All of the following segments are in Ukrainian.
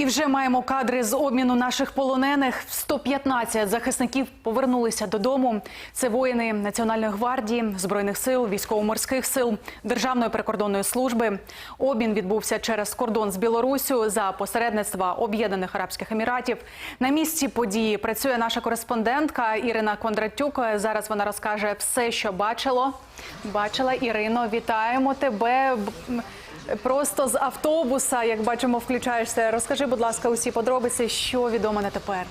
І вже маємо кадри з обміну наших полонених. 115 захисників повернулися додому. Це воїни Національної гвардії, збройних сил, військово-морських сил, Державної прикордонної служби. Обмін відбувся через кордон з Білоруссю за посередництва Об'єднаних Арабських Еміратів. На місці події працює наша кореспондентка Ірина Кондратюк. Зараз вона розкаже все, що бачило. Бачила Ірино, вітаємо тебе. Просто з автобуса, як бачимо, включаєшся. Розкажи, будь ласка, усі подробиці, що відомо на тепер.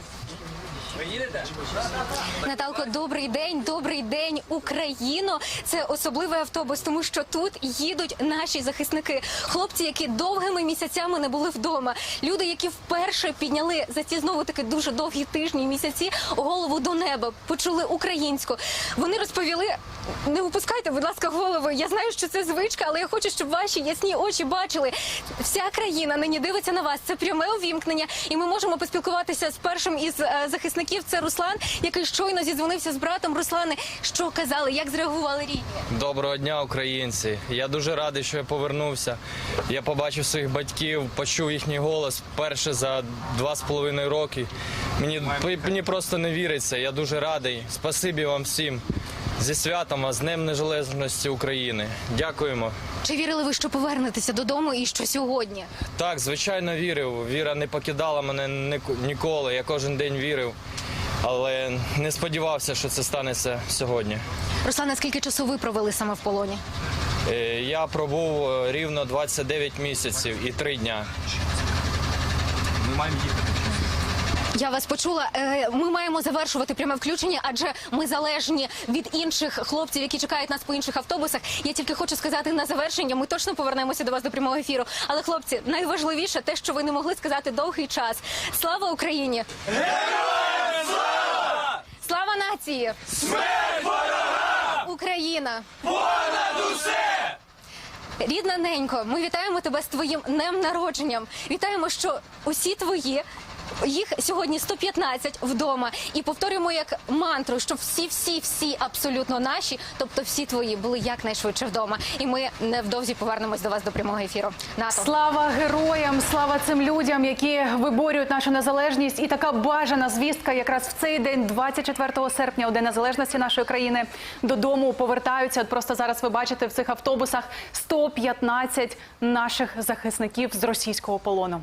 Наталко, добрий день, добрий день, Україно. Це особливий автобус, тому що тут їдуть наші захисники, хлопці, які довгими місяцями не були вдома. Люди, які вперше підняли за ці знову таки дуже довгі тижні, місяці голову до неба, почули українську. Вони розповіли. Не випускайте, будь ласка, голови. Я знаю, що це звичка, але я хочу, щоб ваші ясні очі бачили. Вся країна нині дивиться на вас. Це пряме увімкнення, і ми можемо поспілкуватися з першим із е, захисників. Це Руслан, який щойно зідзвонився з братом. Руслане, що казали, як зреагували рідні? Доброго дня, українці. Я дуже радий, що я повернувся. Я побачив своїх батьків, почув їхній голос вперше за два з половиною роки. Мені, мені просто не віриться. Я дуже радий. Спасибі вам всім. Зі святом вас, з Днем Незалежності України. Дякуємо. Чи вірили ви, що повернетеся додому і що сьогодні? Так, звичайно, вірив. Віра не покидала мене ні- ніколи. Я кожен день вірив, але не сподівався, що це станеться сьогодні. Руслане, скільки часу ви провели саме в полоні? Е, Я пробув е, рівно 29 місяців і 3 дня. Я вас почула. Е, Ми маємо завершувати пряме включення, адже ми залежні від інших хлопців, які чекають нас по інших автобусах. Я тільки хочу сказати на завершення. Ми точно повернемося до вас до прямого ефіру. Але хлопці, найважливіше те, що ви не могли сказати довгий час. Слава Україні! Героям слава! Слава нації! Смерть ворогам! Україна! Понад усе! Рідна ненько, ми вітаємо тебе з твоїм днем народженням. Вітаємо, що усі твої. Їх сьогодні 115 вдома, і повторюємо як мантру, що всі, всі, всі абсолютно наші, тобто всі твої, були якнайшвидше вдома. І ми невдовзі повернемось до вас до прямого ефіру. НАТО. Слава героям, слава цим людям, які виборюють нашу незалежність. І така бажана звістка, якраз в цей день, 24 серпня, у день незалежності нашої країни, додому повертаються. От просто зараз ви бачите в цих автобусах 115 наших захисників з російського полону.